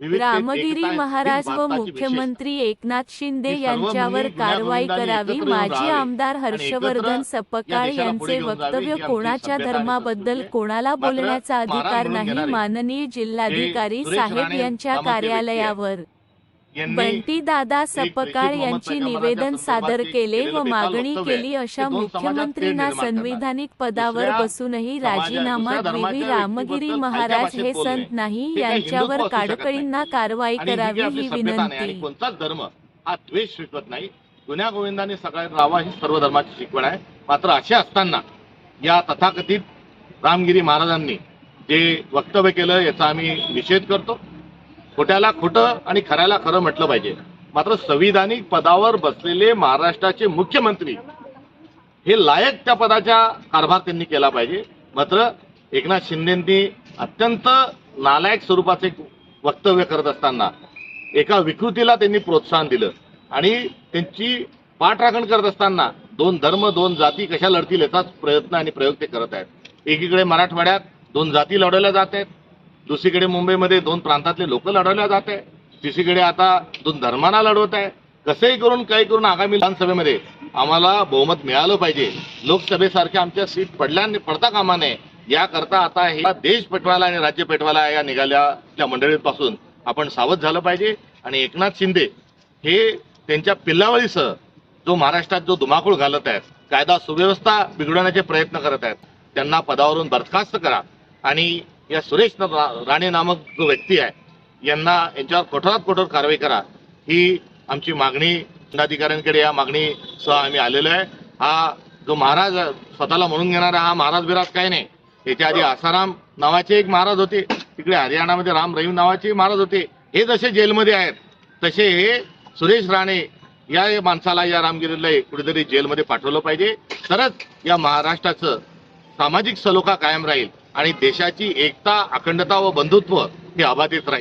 रामगिरी महाराज व. मुख्यमंत्री एकनाथ शिंदे यांच्यावर कारवाई करावी माजी आमदार हर्षवर्धन सपकाळ यांचे वक्तव्य कोणाच्या धर्माबद्दल. कोणाला बोलण्याचा अधिकार नाही माननीय जिल्हाधिकारी साहेब यांच्या. कार्यालयावर बंटी दादा सपकाळ यांची निवेदन सादर केले व मागणी केली. अशा करणार. संविधानिक पदावर बसूनही राजीनामा द्विवी रामगिरी महाराज हे. संत नाही यांच्यावर काडकळींना. कारवाई करावी ही विनंती कोणताच धर्म हा द्वेष शिकवत नाही गुन्ह्या गोविंदाने सगळ्यात राहावा ही सर्व धर्माची शिकवण आहे मात्र असे असताना या तथाकथित रामगिरी महाराजांनी जे वक्तव्य केलं याचा आम्ही निषेध करतो खोट्याला खोटं आणि खऱ्याला खरं म्हटलं पाहिजे. मात्र संविधानिक पदावर बसलेले महाराष्ट्राचे मुख्यमंत्री हे लायक त्या पदाचा कारभार त्यांनी केला पाहिजे. मात्र एकनाथ शिंदेंनी अत्यंत नालायक स्वरूपाचे वक्तव्य करत असताना एका विकृतीला त्यांनी प्रोत्साहन दिलं आणि त्यांची पाठराखण करत असताना दोन धर्म दोन जाती कशा लढतील याचाच प्रयत्न आणि प्रयोग ते करत आहेत. एकीकडे मराठवाड्यात दोन जाती लढवल्या जात आहेत. दुसरीकडे मुंबईमध्ये दोन प्रांतातले लोक लढवल्या जात आहे तिसरीकडे आता दोन धर्मांना लढवत आहे कसंही करून काही करून आगामी विधानसभेमध्ये आम्हाला बहुमत मिळालं पाहिजे. लोकसभेसारख्या आमच्या सीट पडल्या पडता कामा नये. याकरता आता हे देश पेटवायला आणि राज्य पेटवायला या निघाल्या मंडळींपासून आपण सावध झालं पाहिजे. आणि एकनाथ शिंदे हे त्यांच्या पिल्लावळीसह जो महाराष्ट्रात जो धुमाकूळ घालत आहेत कायदा सुव्यवस्था बिघडवण्याचे प्रयत्न करत आहेत त्यांना पदावरून बरखास्त करा. आणि या सुरेश राणे नामक जो व्यक्ती आहे यांना यांच्यावर कठोरात कठोर कारवाई करा. ही आमची मागणी दंडाधिकाऱ्यांकडे या मागणीसह आम्ही आलेलो आहे. हा जो महाराज स्वतःला म्हणून घेणारा हा महाराज बिराज काही नाही. याच्या आधी आसाराम नावाचे एक महाराज होते. तिकडे हरियाणामध्ये राम रहीम नावाचे महाराज होते. हे जसे जेलमध्ये आहेत तसे हे सुरेश राणे या माणसाला या रामगिरीला कुठेतरी जेलमध्ये पाठवलं पाहिजे. तरच या महाराष्ट्राचं सामाजिक सलोखा कायम राहील आणि देशाची एकता अखंडता व बंधुत्व हे अबाधित राहील.